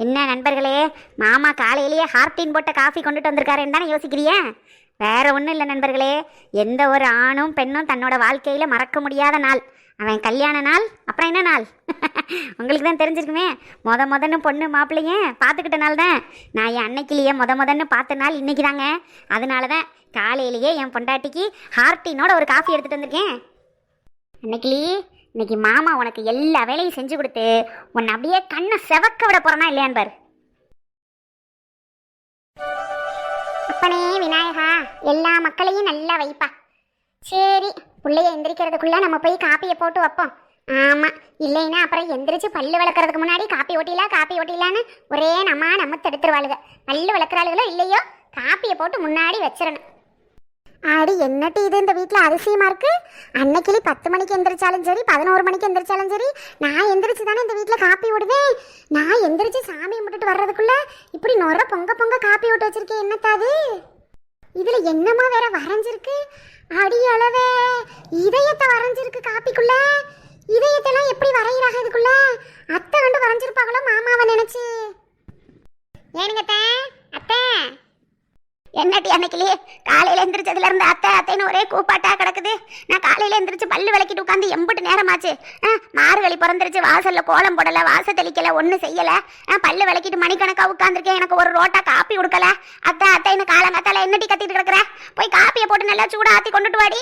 என்ன நண்பர்களே மாமா காலையிலேயே ஹார்டின் போட்ட காஃபி கொண்டுட்டு வந்திருக்காருன்னு தானே யோசிக்கிறியே வேற ஒன்றும் இல்லை நண்பர்களே எந்த ஒரு ஆணும் பெண்ணும் தன்னோட வாழ்க்கையில் மறக்க முடியாத நாள். அவன் கல்யாண நாள் அப்புறம் என்ன நாள்? உங்களுக்கு தான் தெரிஞ்சிருக்குமே மொத முதன்னு பொண்ணு மாப்பிள்ளைங்க பார்த்துக்கிட்ட நாள் தான். நான் என் அன்னைக்கிலேயே மொத முதன்னு பார்த்த நாள் இன்னைக்கு தாங்க. அதனால தான் காலையிலேயே என் பொண்டாட்டிக்கு ஹார்டினோட ஒரு காஃபி எடுத்துகிட்டு வந்திருக்கேன். அன்னைக்கு இன்னைக்கு மாமா உனக்கு எல்லா வேலையும் செஞ்சு கொடுத்து உன்னை அப்படியே கண்ணை செவக்க விட போறனா இல்லையான் பாரு. அப்பனே விநாயகா எல்லா மக்களையும் நல்லா வைப்பா. சரி பிள்ளைய எந்திரிக்கிறதுக்குள்ள நம்ம போய் காப்பியை போட்டு வைப்போம். ஆமா இல்லைன்னா அப்புறம் எந்திரிச்சு பல்லு விளக்குறதுக்கு முன்னாடி காப்பி ஓட்டிலா காப்பி ஓட்டிலான்னு ஒரே நம்ம நம்ம தடுத்துருவாளுக பல்லு விளக்குறாளுகளோ இல்லையோ காப்பியை போட்டு முன்னாடி வச்சிடணும் ஆடி என்னட்டு இது இந்த வீட்டில் அதிசயமா இருக்கு? அன்னைக்கிளி பத்து மணிக்கு எந்திரிச்சாலும் சரி பதினோரு மணிக்கு எந்திரிச்சாலும் சரி நான் எந்திரிச்சு தானே இந்த வீட்டில் காப்பி விடுவேன் நான் எந்திரிச்சு சாமி கும்பிட்டுட்டு வர்றதுக்குள்ள இப்படி நொற பொங்க பொங்க காப்பி விட்டு வச்சிருக்கேன் என்னத்தாது இதில் என்னமா வேற வரைஞ்சிருக்கு? அடி அளவே இதயத்தை வரைஞ்சிருக்கு காப்பிக்குள்ள. இதயத்தெல்லாம் எப்படி வரைகிறாங்க இதுக்குள்ள? அத்தை கண்டு வரைஞ்சிருப்பாங்களோ மாமாவை நினைச்சு? ஏனுங்க அத்தை? அத்தை? என்னட்டி அன்னைக்கிலே? காலையில் எந்திரிச்சதுல இருந்து அத்தை அத்தைன்னு ஒரே கூப்பாட்டா கிடக்குது. நான் காலையில் எந்திரிச்சு பல்லு விளக்கிட்டு உட்காந்து எம்பிட்டு நேரமாச்சு. ஆ, பிறந்துருச்சு. வாசலில் கோலம் போடலை வாச தெளிக்கலை ஒன்றும் செய்யலை. ஆ, பல்லு விளக்கிட்டு மணிக்கணக்காக உட்காந்துருக்கேன் எனக்கு ஒரு ரோட்டா காப்பி கொடுக்கல அத்தை அத்தைன்னு காலங்காத்தால என்னட்டி கத்திட்டு கிடக்குற? போய் காப்பியை போட்டு நல்லா சூடா ஆத்தி கொண்டுட்டு வாடி.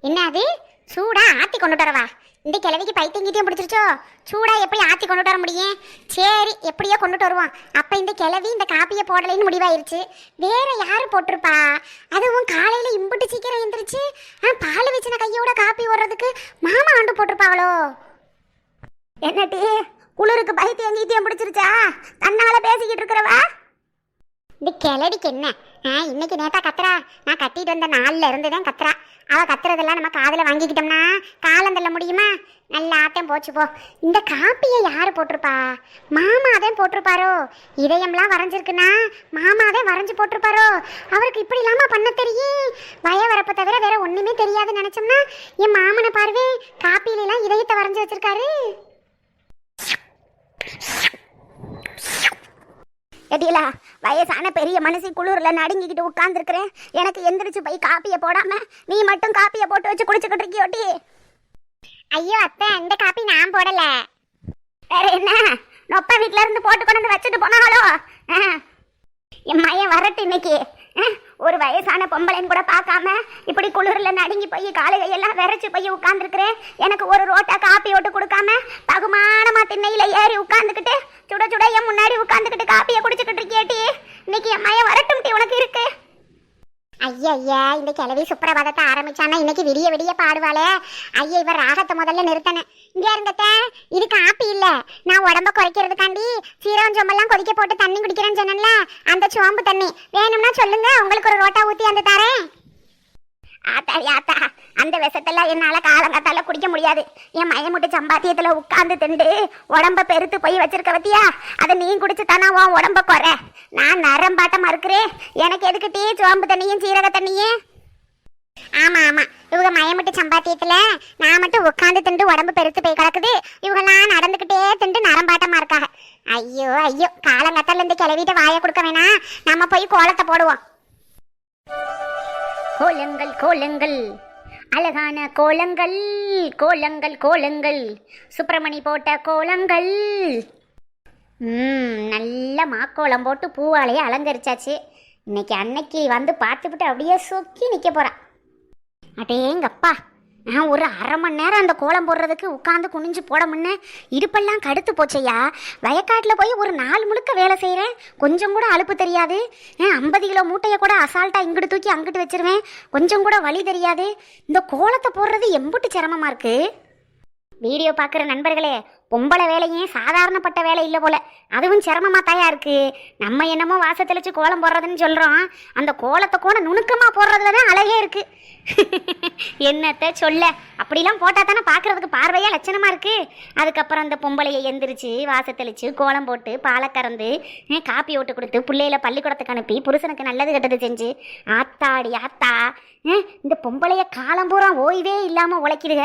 என்ன அது சூடா ஆத்தி கொண்டுட்டு வரவா. இந்த கிழவிக்கு பைத்தியங்கிட்டையும் பிடிச்சிருச்சோ? சூடா எப்படி ஆத்தி கொண்டுட்டு வர முடியும்? சரி எப்படியோ கொண்டுட்டு வருவோம். அப்ப இந்த கிழவி இந்த காப்பியை போடலைன்னு முடிவாயிருச்சு. வேற யாரு போட்டிருப்பா? அதுவும் காலையில இம்புட்டு சீக்கிரம் எந்திரிச்சு ஆ, பால் வச்சின கையோட காப்பி ஓடுறதுக்கு மாமா ஆண்டு போட்டிருப்பாங்களோ? என்னட்டி குளிருக்கு பைத்தியம் கீத்தியம் பிடிச்சிருச்சா? தன்னால பேசிக்கிட்டு இருக்கிறவா? இந்த கிளடிக்கு என்ன? இன்னைக்கு நேத்தா கத்துறா. நான் கட்டிட்டு வந்த நாள்ல இருந்து தான் கத்துறா. அவ கத்துறதெல்லாம் நம்ம காதில் வாங்கிக்கிட்டோம்னா காலம் தள்ள முடியுமா? நல்லா ஆட்டம் போச்சு போ. இந்த காப்பியை யார் போட்டிருப்பா? மாமா தான் போட்டிருப்பாரோ? இதயம்லாம் வரைஞ்சிருக்குன்னா மாமா தான் வரைஞ்சு போட்டிருப்பாரோ? அவருக்கு இப்படி இல்லாமல் பண்ண தெரியும்? வய வரப்ப தவிர வேற ஒன்றுமே தெரியாதுன்னு நினச்சோம்னா என் மாமனை பார்வே காப்பியிலாம் இதயத்தை வரைஞ்சி வச்சிருக்காரு. எடியலா வயசான பெரிய மனுஷி குளிர்ல நடுங்கிக்கிட்டு உட்கார்ந்துருக்கிறேன். எனக்கு எந்திரிச்சு போய் காப்பியை போடாம நீ மட்டும் காப்பியை போட்டு வச்சு குடிச்சுக்கிட்டு இருக்கியோட்டி ஐயோ அத்தை இந்த காப்பி நான் போடல. வேற என்ன? நொப்ப வீட்ல இருந்து போட்டு கொண்டு வந்து வச்சுட்டு ஆ. என் மையன் வரட்டு இன்னைக்கு. ஒரு வயசான பொம்பளைன்னு கூட பார்க்காம இப்படி குளிர்ல நடுங்கி போய் காலை கையெல்லாம் விரைச்சு போய் உட்காந்துருக்கிறேன் எனக்கு ஒரு ரோட்டா காப்பி ஓட்டு கொடுக்காம பகுமானமா திண்ணையில ஏறி உட்காந்துக்கிட்டு சுட சுட என் முன்னாடி உட்காந்துக்கிட்டு காப்பியை குடிச்சுக்கிட்டு இருக்கியேட்டி. இன்னைக்கு என் மையன் வரட்டும் டி உனக்கு இருக்கு. ஐயா ஐயா இந்த கிழவி சுப்பிரபாதத்தை ஆரம்பிச்சானா இன்னைக்கு விடிய விடிய பாடுவாளே. ஐயா இவர் ராகத்தை முதல்ல நிறுத்தினேன் இங்கே இருந்தத்த இது காப்பி இல்லை. நான் உடம்ப குறைக்கிறதுக்காண்டி சீரம் சோம்பெல்லாம் கொதிக்க போட்டு தண்ணி குடிக்கிறேன்னு சொன்னேன்ல. அந்த சோம்பு தண்ணி. வேணும்னா சொல்லுங்க. உங்களுக்கு ஒரு ரோட்டா ஊற்றி அந்த தரேன். ஆத்தா ஆத்தா. அந்த விஷத்தெல்லாம் என்னால் காலங்காத்தால குடிக்க முடியாது. என் மயமுட்டு சம்பாத்தியத்தில் உட்கார்ந்து திண்டு உடம்ப பெருத்து போய் வச்சிருக்க பத்தியா? அதை நீ குடிச்சு தானா உன் உடம்ப குறை. நான் நரம்பாட்டமாக இருக்கிறேன் எனக்கு எதுக்கு டீ சோம்பு தண்ணியும் சீரக தண்ணியும்? ஆமா ஆமா. இவங்க மயமிட்டு சம்பாத்தியத்துல நான் மட்டும் உட்காந்து திண்டு உடம்பு பெருத்து போய் கிடக்குது. இவங்கெல்லாம் நடந்துக்கிட்டே திண்டு நரம்பாட்டமா இருக்காங்க. ஐயோ ஐயோ. காலங்கத்தால இருந்து கிளவிட்ட வாயை கொடுக்க வேணாம். நம்ம போய் கோலத்தை போடுவோம். கோலங்கள் கோலங்கள். அழகான கோலங்கள் கோலங்கள் கோலங்கள். சுப்பிரமணி போட்ட கோலங்கள். ம் நல்ல மாக்கோலம் போட்டு பூவாலையே அலங்கரிச்சாச்சு. இன்னைக்கு அன்னைக்கு வந்து பார்த்துவிட்டு அப்படியே சொக்கி நிற்க போகிறான் அடேங்கப்பா. நான் ஒரு அரை மணி நேரம் அந்த கோலம் போடுறதுக்கு உட்காந்து குனிஞ்சு போட முன்னே இடுப்பெல்லாம் கடுத்து போச்சையா வயக்காட்டில் போய் ஒரு நாள் முழுக்க வேலை செய்கிறேன் கொஞ்சம் கூட அலுப்பு தெரியாது. ஐம்பது கிலோ மூட்டையை கூட அசால்ட்டாக இங்கிட்டு தூக்கி அங்கிட்டு வச்சிருவேன். கொஞ்சம் கூட வலி தெரியாது. இந்த கோலத்தை போடுறது எம்புட்டு சிரமமாக இருக்குது வீடியோ பார்க்குற நண்பர்களே பொம்பளை வேலையும் சாதாரணப்பட்ட வேலை இல்லை போல. அதுவும் சிரமமாக தாயா இருக்கு. நம்ம என்னமோ வாச தெளிச்சு கோலம் போடுறதுன்னு சொல்கிறோம் அந்த கோலத்தை கூட நுணுக்கமாக போடுறதுல தான் அழகே இருக்கு. என்னத்த சொல்ல? அப்படிலாம் போட்டால் தானே பார்க்குறதுக்கு பார்வையாக லட்சணமாக இருக்குது அதுக்கப்புறம் அந்த பொம்பளையை எந்திரிச்சு வாச தெளித்து கோலம் போட்டு பாலை கறந்து காப்பி ஓட்டு கொடுத்து பிள்ளையில பள்ளிக்கூடத்துக்கு அனுப்பி புருஷனுக்கு நல்லது கெட்டது செஞ்சு ஆத்தாடி ஆத்தா இந்த பொம்பளைய காலம்பூரம் ஓய்வே இல்லாமல் உழைக்கிதுக.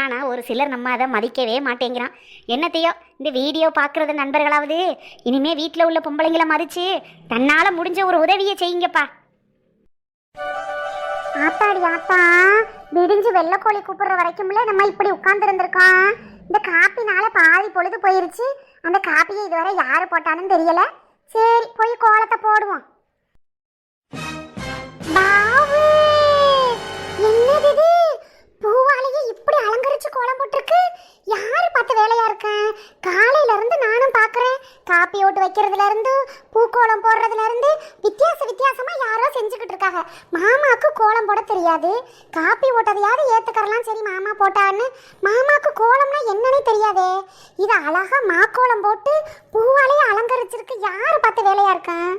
ஆனால் ஒரு சிலர் நம்ம அதை மதிக்கவே மாட்டேங்கிறான். என்னத்தையோ இந்த வீடியோ பார்க்குறது நண்பர்களாவது இனிமே வீட்டில் உள்ள பொம்பளைங்களை மதித்து தன்னால் முடிஞ்ச ஒரு உதவியை செய்யுங்கப்பா. ஆத்தாடி ஆத்தா விடிஞ்சு வெள்ளக்கோழி கூப்பிடுற வரைக்கும்ல நம்ம இப்படி உட்காந்துருந்துருக்கோம் இந்த காப்பினால பாதி பொழுது போயிருச்சு. அந்த காப்பியை இதுவரை யார் போட்டான்னு தெரியல. சரி போய் கோலத்தை போடுவோம். பாவு! பூவாலேயே இப்படி அலங்கரிச்சு கோலம் போட்டிருக்கு. யாரு பார்த்த வேலையா இருக்கேன் காலையில இருந்து நானும் பார்க்கறேன். காப்பி ஓட்டு வைக்கிறதுல இருந்து பூக்கோலம் போடுறதுல இருந்து வித்தியாச வித்தியாசமா யாரோ செஞ்சுக்கிட்டு இருக்காங்க. மாமாக்கு கோலம் போட தெரியாது. காப்பி ஓட்டதையாவது ஏத்துக்கறலாம். சரி மாமா போட்டான்னு. மாமாக்கு கோலம்னா என்னன்னே தெரியாதே. இது அழகா மாக்கோலம் போட்டு பூவாலேயே அலங்கரிச்சிருக்கு. யாரு பார்த்த வேலையா இருக்கேன்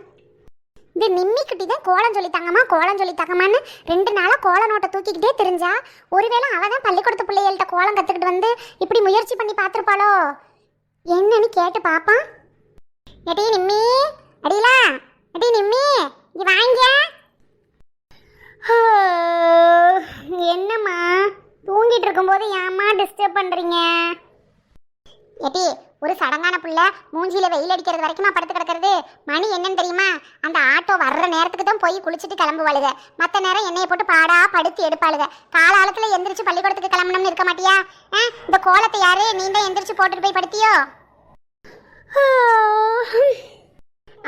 இந்த நிம்மிக்கிட்டி தான் கோலம் சொல்லி தாங்கம்மா கோலம் சொல்லி தாங்கம்மான்னு ரெண்டு நாளாக கோல நோட்டை தூக்கிக்கிட்டே தெரிஞ்சா ஒருவேளை அவள் தான் பள்ளிக்கூடத்து பிள்ளைகள்கிட்ட கோலம் கற்றுக்கிட்டு வந்து இப்படி முயற்சி பண்ணி பார்த்துருப்பாளோ? என்னன்னு கேட்டு பார்ப்பான் எடி நிம்மி அடியிலா எடி நிம்மி இங்கே வாங்க. என்னம்மா தூங்கிட்டு இருக்கும்போது ஏம்மா டிஸ்டர்ப் பண்ணுறீங்க எடி ஒரு சடங்கான புள்ள மூஞ்சியில வெயில் அடிக்கிறது வரைக்குமா படுத்து கிடக்கிறது? மணி என்னன்னு தெரியுமா? அந்த ஆட்டோ வர்ற நேரத்துக்கு தான் போய் குளிச்சுட்டு கிளம்புவாளுக. மற்ற நேரம் என்னைய போட்டு பாடா படுத்து எடுப்பாளுக. காலாலத்தில் எந்திரிச்சு பள்ளிக்கூடத்துக்கு கிளம்பணும்னு இருக்க மாட்டியா? ஆ, இந்த கோலத்தை யாரு? நீ தான் எந்திரிச்சு போட்டுட்டு போய் படுத்தியோ?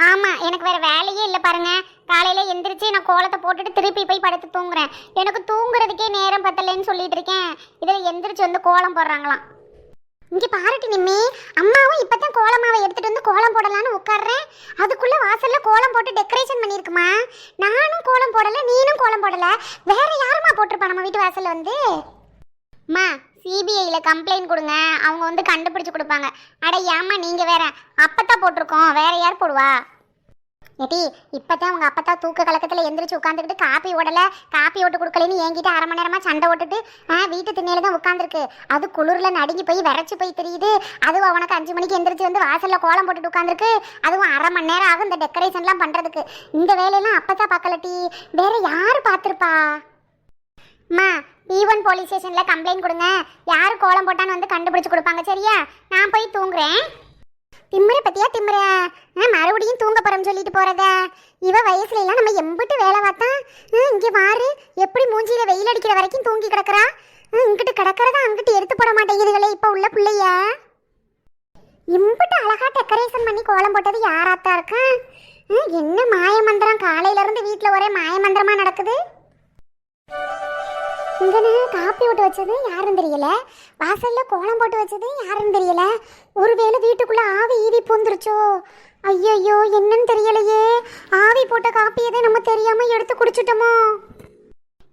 ஆமாம் எனக்கு வேற வேலையே இல்லை பாருங்க. காலையில் எந்திரிச்சு நான் கோலத்தை போட்டுட்டு திருப்பி போய் படுத்து தூங்குறேன். எனக்கு தூங்குறதுக்கே நேரம் பத்தலைன்னு சொல்லிட்டு இருக்கேன். இதில் எந்திரிச்சு வந்து கோலம் போடுறாங்களாம். இங்க பாருட்டி நிம்மி அம்மாவும் இப்பதான் கோலமாவை எடுத்துட்டு வந்து கோலம் போடலான்னு உட்கார்றேன் அதுக்குள்ள வாசல்ல கோலம் போட்டு டெக்கரேஷன் பண்ணிருக்குமா நானும் கோலம் போடல நீனும் கோலம் போடல. வேற யாருமா போட்டிருப்பா நம்ம வீட்டு வாசல்ல வந்து? அம்மா சிபிஐயில் கம்ப்ளைண்ட் கொடுங்க. அவங்க வந்து கண்டுபிடிச்சு கொடுப்பாங்க. அட ஏம்மா நீங்கள் வேற அப்பத்தான் போட்டிருக்கோம். வேற யார் போடுவா? ஏடி இப்பதான் உங்க அப்பத்தா தூக்க கலக்கத்துல எந்திரிச்சு உட்காந்துக்கிட்டு காப்பி ஓடல காப்பி ஓட்டு கொடுக்கலன்னு என்கிட்ட அரை மணி நேரமா சண்டை ஓட்டுட்டு வீட்டு திண்ணையில தான் உட்காந்துருக்கு அது குளிர்ல நடுங்கி போய் விரைச்சு போய் தெரியுது. அதுவும் அவனுக்கு அஞ்சு மணிக்கு எந்திரிச்சு வந்து வாசல்ல கோலம் போட்டுட்டு உட்காந்துருக்கு அதுவும் அரை மணி நேரம் ஆகும் இந்த டெக்கரேஷன்லாம் பண்றதுக்கு. இந்த வேலையெல்லாம் அப்பத்தா பார்க்கலட்டி வேற யாரு பார்த்துருப்பா? அம்மா ஈவன் போலீஸ் ஸ்டேஷனில் கம்ப்ளைண்ட் கொடுங்க. யார் கோலம் போட்டான்னு வந்து கண்டுபிடிச்சி கொடுப்பாங்க சரியா? நான் போய் தூங்குறேன். திமிர பத்தியா திமிர ஆ, மறுபடியும் தூங்க போறோம் சொல்லிட்டு போறத? இவ வயசுல எல்லாம் நம்ம எம்பிட்டு வேலை பார்த்தா இங்க வாரு எப்படி மூஞ்சியில வெயில் அடிக்கிற வரைக்கும் தூங்கி கிடக்குறா? ஆ, இங்கிட்டு கிடக்கிறதா அங்கிட்டு எடுத்து போட மாட்டேங்குதுகளே இப்ப உள்ள பிள்ளைய? இம்பிட்டு அழகா டெக்கரேஷன் பண்ணி கோலம் போட்டது யாராத்தா இருக்கா? ஆ, என்ன மாய மந்திரம் காலையில இருந்து வீட்டுல ஒரே மாய மந்திரமா நடக்குது? இங்கன காப்பி விட்டு வச்சது யாருன்னு தெரியல. வாசல்ல கோலம் போட்டு வச்சது யாருன்னு தெரியல. ஒருவேளை வீட்டுக்குள்ள ஆவி ஈவி பூந்துருச்சோ? ஐயையோ என்னன்னு தெரியலையே. ஆவி போட்ட காப்பியதை நம்ம தெரியாம எடுத்து குடிச்சிட்டோமோ?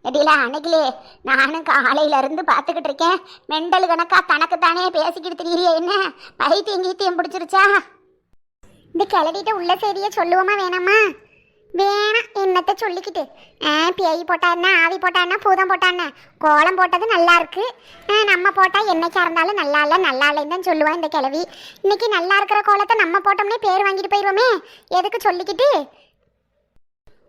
எடில அன்னைக்கிலே நானும் காலையில இருந்து பார்த்துக்கிட்டு இருக்கேன். மெண்டல் கணக்கா தனக்கு தானே பேசிக்கிட்டு திரியிறியே என்ன? பைத்தியம் கீத்தியம் பிடிச்சிருச்சா? இந்த கிளடிட்ட உள்ள செய்தியை சொல்லுவோமா வேணாமா? வேணாம் என்னத்த சொல்லிக்கிட்டு. ஆ பேய் போட்டா ஆவி போட்டா பூதம் போட்டா கோலம் போட்டது நல்லா இருக்கு. ஆ, நம்ம போட்டால் என்னைக்கா இருந்தாலும் நல்லா இல்லை நல்லா இல்லைன்னு தான் சொல்லுவான் இந்த கிழவி. இன்னைக்கு நல்லா இருக்கிற கோலத்தை நம்ம போட்டோம்னே பேர் வாங்கிட்டு போயிடுவோமே எதுக்கு சொல்லிக்கிட்டு?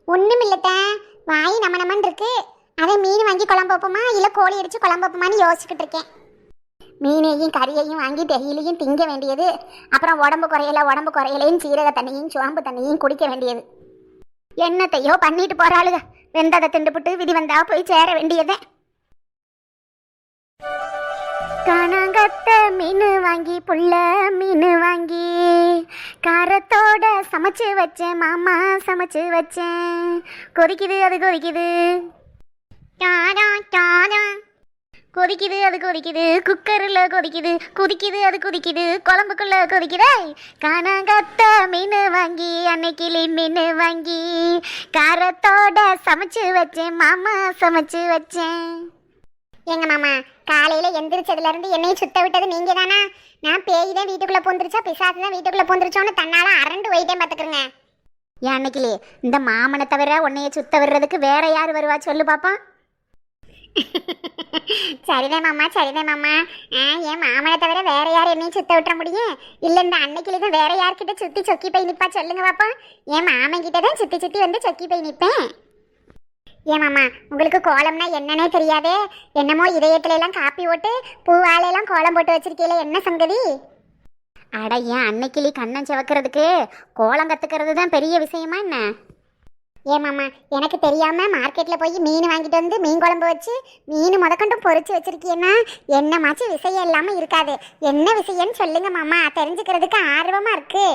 ஒன்றும் இல்லைத்தேன் வாய் நம்ம நம்மன் இருக்கு. அதை மீன் வாங்கி குழம்பு வைப்போமா? இல்லை கோழி அடிச்சு குழம்பு வைப்போமான்னு யோசிச்சுக்கிட்டு இருக்கேன். மீனையும் கறியையும் வாங்கி டெய்லியும் திங்க வேண்டியது. அப்புறம் உடம்பு குறையல உடம்பு குறையலையும் சீரக தண்ணியும் சோம்பு தண்ணியும் குடிக்க வேண்டியது. என்னத்தையோ பண்ணிட்டு போறாளுக வெந்ததை திண்டுபிட்டு விதி வந்தா போய் சேர வேண்டியதே. காணாங்கத்த மீன் வாங்கி புள்ள மீன் வாங்கி காரத்தோட சமைச்சு வச்சேன் மாமா சமைச்சு வச்சேன். கொதிக்குது அது கொதிக்குது. டாடா டாடா. கொதிக்குது அது கொதிக்குது. குக்கரில் கொதிக்குது குதிக்குது அது குதிக்குது. குழம்புக்குள்ள கொதிக்குதே. கனகத்த மீன் வாங்கி அன்னைக்கிளி மீன் வாங்கி காரத்தோட சமைச்சு வச்சேன் மாமா சமைச்சு வச்சேன். எங்க மாமா காலையில எந்திரிச்சதுல இருந்து என்னைய சுத்த விட்டது நீங்க தானா? நான் பேய் தான் வீட்டுக்குள்ள போந்துருச்சா பிசாசு தான் வீட்டுக்குள்ள போந்துருச்சோன்னு தன்னால அரண்டு போயிட்டேன் பாத்துக்கிறேங்க ஏன் அன்னைக்கிளி இந்த மாமனை தவிர உன்னைய சுத்த விடுறதுக்கு வேற யார் வருவா? சொல்லு பாப்பா சரிதான் மாமா சரிதான் மாமா. ஆ என் மாமனை தவிர வேற யார் என்னையும் சுத்த விட்டுற முடியும்? இல்ல இந்த அன்னைக்கிளி தான் வேற யார்கிட்ட சுத்தி சொக்கி போய் நிப்பா சொல்லுங்க பாப்பா. என் மாமன் கிட்ட தான் சுத்தி சுத்தி வந்து சொக்கி போய் நிப்பேன். மாமா உங்களுக்கு கோலம்னா என்னன்னே தெரியாதே. என்னமோ இதயத்துல எல்லாம் காப்பி ஓட்டு பூவாலையெல்லாம் கோலம் போட்டு வச்சிருக்கீல என்ன சங்கதி? அட ஏன் அன்னைக்கிளி கண்ணன் சிவக்கிறதுக்கு கோலம் கத்துக்கிறது தான் பெரிய விஷயமா என்ன? ஏமாம்மா எனக்கு தெரியாம மார்க்கெட்ல போய் மீன் வாங்கிட்டு வந்து மீன் குழம்பு வச்சு மீன் முதக்கண்டும் பொரிச்சு வச்சிருக்கீன்னா என்னமாச்சு விஷயம் இல்லாம இருக்காது. என்ன விஷயம்னு சொல்லுங்க மாமா தெரிஞ்சுக்கிறதுக்கு ஆர்வமா இருக்கு.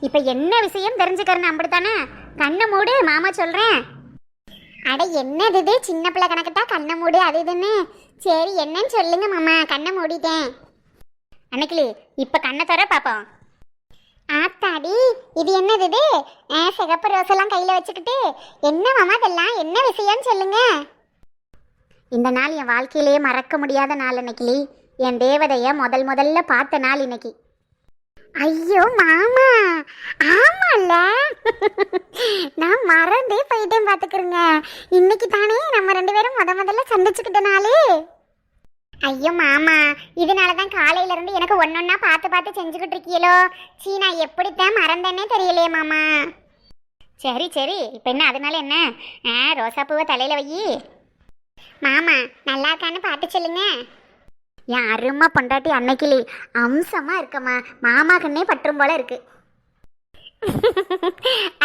இப்போ என்ன விஷயம் தெரிஞ்சுக்கிறேன்னு அப்படித்தானே? கண்ணை மூடு மாமா சொல்கிறேன் அட என்னது இது? சின்ன பிள்ளை கணக்கிட்டா கண்ணை மூடு அது இதுன்னு. சரி என்னன்னு சொல்லுங்க மாமா கண்ணை மூடிட்டேன். அன்னைக்கிளி இப்போ கண்ணை தர பார்ப்போம் ஆத்தாடி இது என்னது இது? சிகப்பு ரோசெல்லாம் கையில் வச்சுக்கிட்டு என்ன மாமா இதெல்லாம்? என்ன விஷயம்னு சொல்லுங்க. இந்த நாள் என் வாழ்க்கையிலேயே மறக்க முடியாத நாள் அன்னைக்கு என் தேவதையை முதல் முதல்ல பார்த்த நாள் இன்னைக்கு. ஐயோ மாமா. ஆமால நான் மறந்தே போயிட்டேன் பார்த்துக்கிறேங்க இன்னைக்கு தானே நம்ம ரெண்டு பேரும் முத முதல்ல சந்திச்சுக்கிட்ட நாளே. ஐயோ மாமா இதனால தான் காலையில இருந்து எனக்கு ஒன்னொன்னா பார்த்து பார்த்து செஞ்சுக்கிட்டு இருக்கீங்களோ சீ நான் எப்படித்தான் மறந்தேன்னே தெரியலையே மாமா. சரி சரி இப்போ என்ன அதனால என்ன? ஆ ரோசாப்பூவை தலையில் வை. மாமா நல்லா இருக்கான்னு பார்த்து சொல்லுங்க. என் அருமை பொண்டாட்டி அன்னைக்கிளி அம்சமாக இருக்கம்மா. மாமா கண்ணே பற்றும் போல இருக்கு.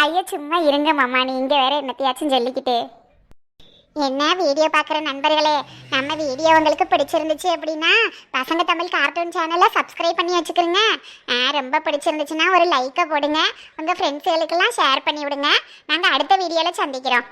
ஐயோ சும்மா இருங்க மாமா நீ இங்கே வேற என்னத்தையாச்சும் சொல்லிக்கிட்டு. என்ன வீடியோ பார்க்குற நண்பர்களே நம்ம வீடியோ உங்களுக்கு பிடிச்சிருந்துச்சு அப்படின்னா பசங்க தமிழ் கார்ட்டூன் சேனலை சப்ஸ்கிரைப் பண்ணி வச்சுக்கிறோங்க ஆ, ரொம்ப பிடிச்சிருந்துச்சுன்னா ஒரு லைக்கை போடுங்க. உங்கள் ஃப்ரெண்ட்ஸுகளுக்கெல்லாம் ஷேர் பண்ணி விடுங்க. நாங்கள் அடுத்த வீடியோவில் சந்திக்கிறோம்.